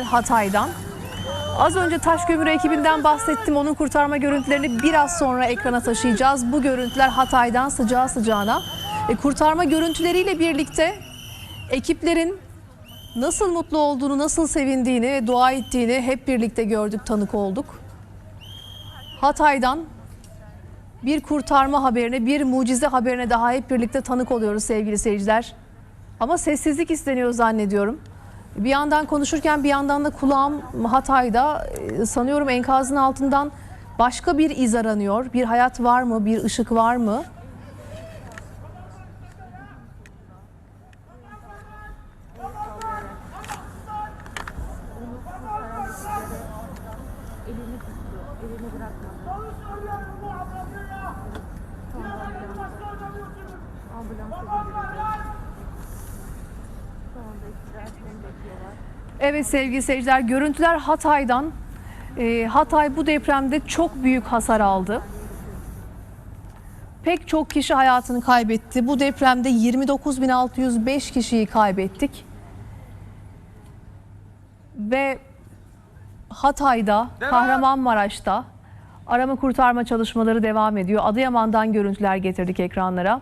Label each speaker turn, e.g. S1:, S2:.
S1: Hatay'dan. Az önce Taşkömür ekibinden bahsettim. Onun kurtarma görüntülerini biraz sonra ekrana taşıyacağız. Bu görüntüler Hatay'dan sıcağı sıcağına. E, kurtarma görüntüleriyle birlikte ekiplerin nasıl mutlu olduğunu, nasıl sevindiğini ve dua ettiğini hep birlikte gördük, tanık olduk. Hatay'dan bir kurtarma haberine, bir mucize haberine daha hep birlikte tanık oluyoruz sevgili seyirciler. Ama sessizlik isteniyor zannediyorum. Bir yandan konuşurken bir yandan da kulağım Hatay'da e, sanıyorum enkazın altından başka bir iz aranıyor. Bir hayat var mı? Bir ışık var mı? Evet sevgili seyirciler görüntüler Hatay'dan. Ee, Hatay bu depremde çok büyük hasar aldı. Pek çok kişi hayatını kaybetti. Bu depremde 29.605 kişiyi kaybettik. Ve Hatay'da, Kahramanmaraş'ta arama kurtarma çalışmaları devam ediyor. Adıyaman'dan görüntüler getirdik ekranlara.